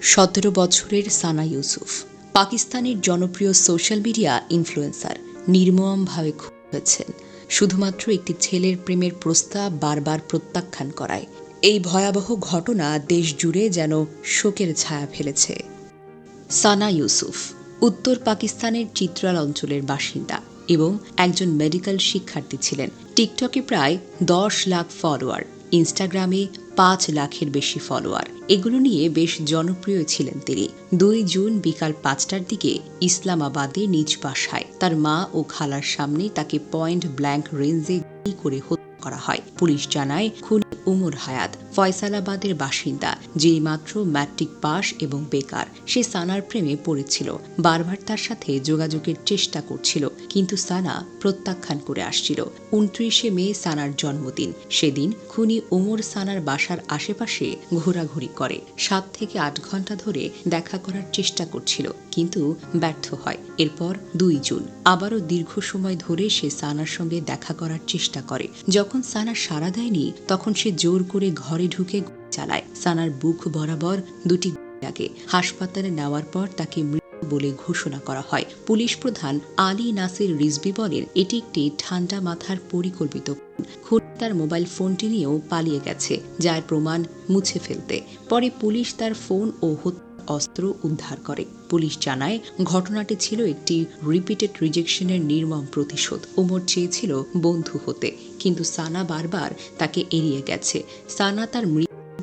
সতেরো বছরের সানা ইউসুফ, পাকিস্তানের জনপ্রিয় সোশ্যাল মিডিয়া ইনফ্লুয়েন্সার নির্মমভাবে খুন হয়েছেন। শুধুমাত্র একটি ছেলের প্রেমের প্রস্তাব বারবার প্রত্যাখ্যান করায়। এই ভয়াবহ ঘটনা দেশ জুড়ে যেন শোকের ছায়া ফেলেছে। সানা ইউসুফ, উত্তর পাকিস্তানের চিত্রাল অঞ্চলের বাসিন্দা এবং একজন মেডিকেল শিক্ষার্থী ছিলেন। টিকটকে প্রায় দশ লাখ ফলোয়ার, ইনস্টাগ্রামে পাঁচ লাখের বেশি ফলোয়ার এগুলো নিয়ে বেশ জনপ্রিয় ছিলেন তিনি। দুই জুন বিকাল পাঁচটার দিকে ইসলামাবাদে নিজ বাসায় তার মা ও খালার সামনে তাকে পয়েন্ট ব্ল্যাঙ্ক রেঞ্জে করে হত্যা করা হয়। পুলিশ জানায়, খুনি উমর হায়াত। ফয়সালাবাদের বাসিন্দা যিনি মাত্র ম্যাট্রিক পাস এবং বেকার, সে সানার প্রেমে পড়েছিল। বারবার তার সাথে যোগাযোগের চেষ্টা করছিল, কিন্তু সানা প্রত্যাখ্যান করে আসছিল। উনত্রিশে মে সানার জন্মদিন। সেদিন খুনি ওমর সানার বাসার আশেপাশে ঘোরাঘুরি করে। সাত থেকে আট ঘণ্টা ধরে দেখা করার চেষ্টা করছিল, কিন্তু ব্যর্থ হয়। এরপর দুই জুন। আবারও দীর্ঘ সময় ধরে সে সানার সঙ্গে দেখা করার চেষ্টা করে। যখন সানা সাড়া দেয়নি, তখন সে জোর করে ঘরে ঢুকে চালায়। সানার বুক বরাবর দুটি লাগে। হাসপাতালে নেওয়ার পর তাকে মৃত বলে ঘোষণা করা হয়। পুলিশ প্রধান আলী নাসির রিজবি বলেন, এটি একটি ঠান্ডা মাথার পরিকল্পিত তার মোবাইল ফোনটি নিয়েও পালিয়ে গেছে, যার প্রমাণ মুছে ফেলতে। পরে পুলিশ তার ফোন ও হত্যা অস্ত্র উদ্ধার করে। পুলিশ জানায়, ঘটনাটি ছিল একটি রিপিটেড রিজেকশনের নির্মম প্রতিশোধ। ওমর চেয়েছিল বন্ধু হতে, কিন্তু সানা বারবার তাকে এড়িয়ে গেছে। সানা তার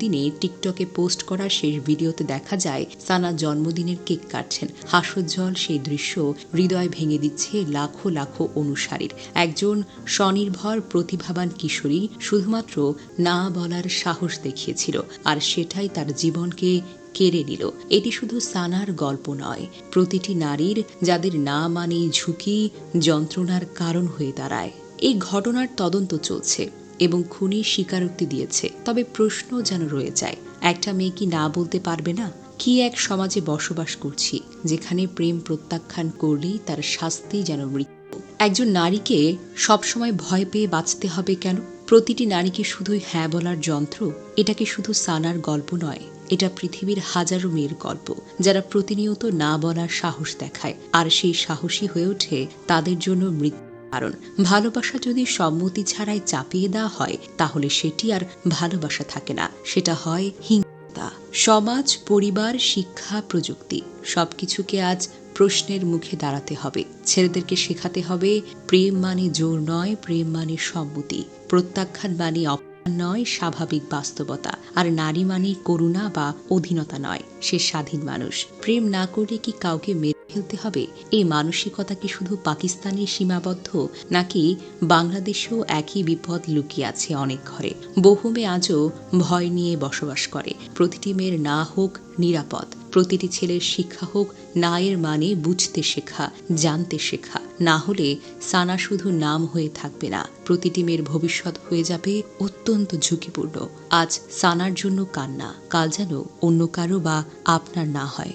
দিনে টিকটকে পোস্ট করা শেষ ভিডিওতে দেখা যায়, সানা জন্মদিনের কেক কাটছেন। হাস্যোজ্জ্বল সেই দৃশ্য হৃদয় ভেঙে দিচ্ছে লাখো লাখো অনুসারীর। একজন স্বনির্ভর, প্রতিভাবান কিশোরী শুধুমাত্র না বলার সাহস দেখিয়েছিল, আর সেটাই তার জীবনকে কেড়ে নিল। এটি শুধু সানার গল্প নয়, প্রতিটি নারীর যাদের না মানে ঝুঁকি, যন্ত্রণার কারণ হয়ে দাঁড়ায়। এই ঘটনার তদন্ত চলছে এবং খুনি স্বীকারোক্তি দিয়েছে। তবে প্রশ্ন যেন রয়ে যায়, একটা মেয়ে কি না বলতে পারবে না? কি এক সমাজে বসবাস করছি, যেখানে প্রেম প্রত্যাখ্যান করলেই তার শাস্তি যেন মৃত্যু একজন নারীকে সবসময় ভয় পেয়ে বাঁচতে হবে কেন? প্রতিটি নারীকে শুধুই হ্যাঁ বলার যন্ত্র? এটাকে শুধু সানার গল্প নয় এটা পৃথিবীর হাজারো মেয়ের গল্প, যারা প্রতিনিয়ত না বলার সাহস দেখায়, আর সেই সাহসী হয়ে ওঠে তাদের জন্য মৃত্যু কারণ। ভালোবাসা যদি সম্মতি ছাড়াই চাপিয়ে দেওয়া হয়, তাহলে সেটি আর ভালোবাসা থাকে না। সেটা হয় হিংসা, সমাজ, পরিবার, শিক্ষা, প্রযুক্তি। সবকিছুকে আজ প্রশ্নের মুখে দাঁড়াতে হবে। ছেলেদেরকে শেখাতে হবে, প্রেম মানে জোর নয়, প্রেম মানে সম্মতি। প্রত্যাখ্যান মানে অপমান নয় স্বাভাবিক বাস্তবতা। আর নারী মানে করুণা বা অধীনতা নয়। সে স্বাধীন মানুষ। প্রেম না করলে কি কাউকে মেরে ফেলতে হবে? এই মানসিকতা কি শুধু পাকিস্তানে সীমাবদ্ধ, নাকি বাংলাদেশেও একই বিপদ লুকিয়ে আছে অনেক ঘরে? বহু মেয়ে আজও ভয় নিয়ে বসবাস করে। প্রতিটি মেয়ের না হোক নিরাপদ। প্রতিটি ছেলের শিক্ষা হোক, নায়ের মানে বুঝতে শেখা, জানতে শেখা। না হলে সানা শুধু নাম হয়ে থাকবে না, প্রতিটি মেয়ের ভবিষ্যৎ হয়ে যাবে অত্যন্ত ঝুঁকিপূর্ণ। আজ সানার জন্য কান্না, কাল যেন অন্য কারও বা আপনার না হয়।